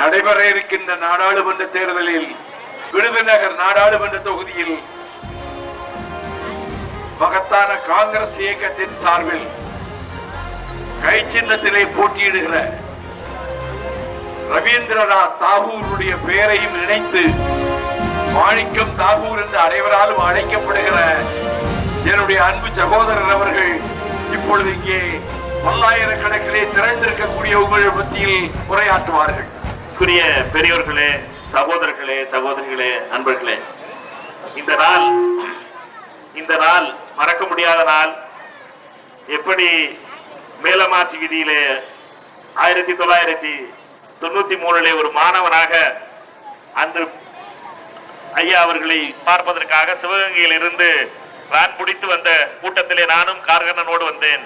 நடைபெற இருக்கின்ற நாடாளுமன்ற தேர்தலில் விருதுநகர் நாடாளுமன்ற தொகுதியில் மகத்தான காங்கிரஸ் இயக்கத்தின் சார்பில் கை சின்னத்திலே போட்டியிடுகிற ரவீந்திரநாத் தாகூருடைய பெயரையும் இணைத்து மாணிக்கம் தாகூர் என்று அனைவராலும் அழைக்கப்படுகிற என்னுடைய அன்பு சகோதரர் அவர்கள் இப்பொழுது இங்கே பல்லாயிரக்கணக்கிலே திரண்டிருக்கக்கூடிய உங்கள் மத்தியில் உரையாற்றுவார்கள். அன்புக்குரிய பெரியோர்களே சகோதரர்களே சகோதரிகளே நண்பர்களே இந்த நாள் இந்த நாள் மறக்க முடியாத நாள். எப்படி மேலமாசி வீதியிலே ஆயிரத்தி தொள்ளாயிரத்தி தொண்ணூத்தி மூணுல ஒரு மாணவனாக அன்று ஐயா அவர்களை பார்ப்பதற்காக சிவகங்கையில் இருந்து நான் பிடித்து வந்த கூட்டத்திலே நானும் கார்கண்ணனோடு வந்தேன்.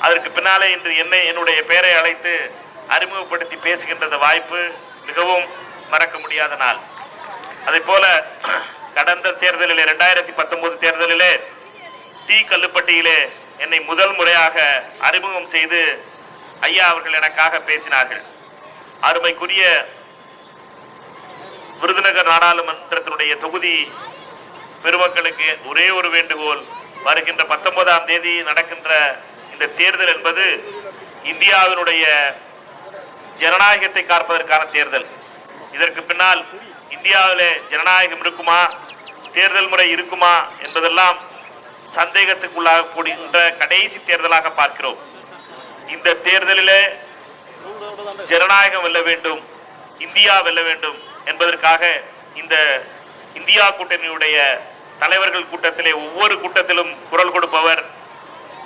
அதற்கு பின்னாலே இன்று என்னை என்னுடைய பெயரை அழைத்து அறிமுகப்படுத்தி பேசுகின்றது வாய்ப்பு மிகவும் மறக்க முடியாத நாள். அதே போல கடந்த தேர்தலிலே இரண்டாயிரத்தி பத்தொன்பது தேர்தலிலே டி கல்லுப்பட்டியிலே என்னை முதல் முறையாக அறிமுகம் செய்து ஐயா அவர்கள் எனக்காக பேசினார்கள். அருமைக்குரிய விருதுநகர் நாடாளுமன்றத்தினுடைய தொகுதி பெருமக்களுக்கு ஒரே ஒரு வேண்டுகோள். வருகின்ற பத்தொன்பதாம் தேதி நடக்கின்ற இந்த தேர்தல் என்பது இந்தியாவினுடைய ஜனநாயகத்தை காப்பதற்கான தேர்தல். இதற்கு பின்னால் இந்தியாவிலே ஜனநாயகம் இருக்குமா? தேர்தல் முறை இருக்குமா? என்பதெல்லாம் சந்தேகத்துக்குள்ளாகக்கூடிய கடைசி தேர்தலாக பார்க்கிறோம். இந்த தேர்தலிலே ஜனநாயகம் வெல்ல வேண்டும் இந்தியா வெல்ல வேண்டும் என்பதற்காக இந்த இந்தியா கூட்டணியுடைய தலைவர்கள் கூட்டத்திலே ஒவ்வொரு கூட்டத்திலும் குரல் கொடுப்பவர்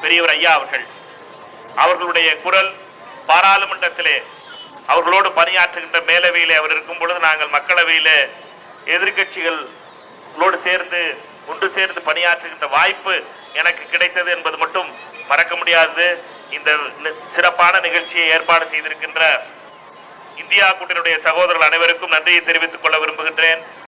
பெரியவர் ஐயா அவர்கள். அவர்களுடைய குரல் பாராளுமன்றத்திலே அவர்களோடு பணியாற்றுகின்ற மேலவையிலே அவர் இருக்கும் பொழுது நாங்கள் மக்களவையிலே எதிர்கட்சிகளோடு சேர்ந்து ஒன்று சேர்ந்து பணியாற்றுகின்ற வாய்ப்பு எனக்கு கிடைத்தது என்பது மட்டும் மறக்க முடியாது. இந்த சிறப்பான நிகழ்ச்சியை ஏற்பாடு செய்திருக்கின்ற இந்தியா கூட்டணியுடைய சகோதரர்கள் அனைவருக்கும் நன்றியை தெரிவித்துக் கொள்ள விரும்புகின்றேன்.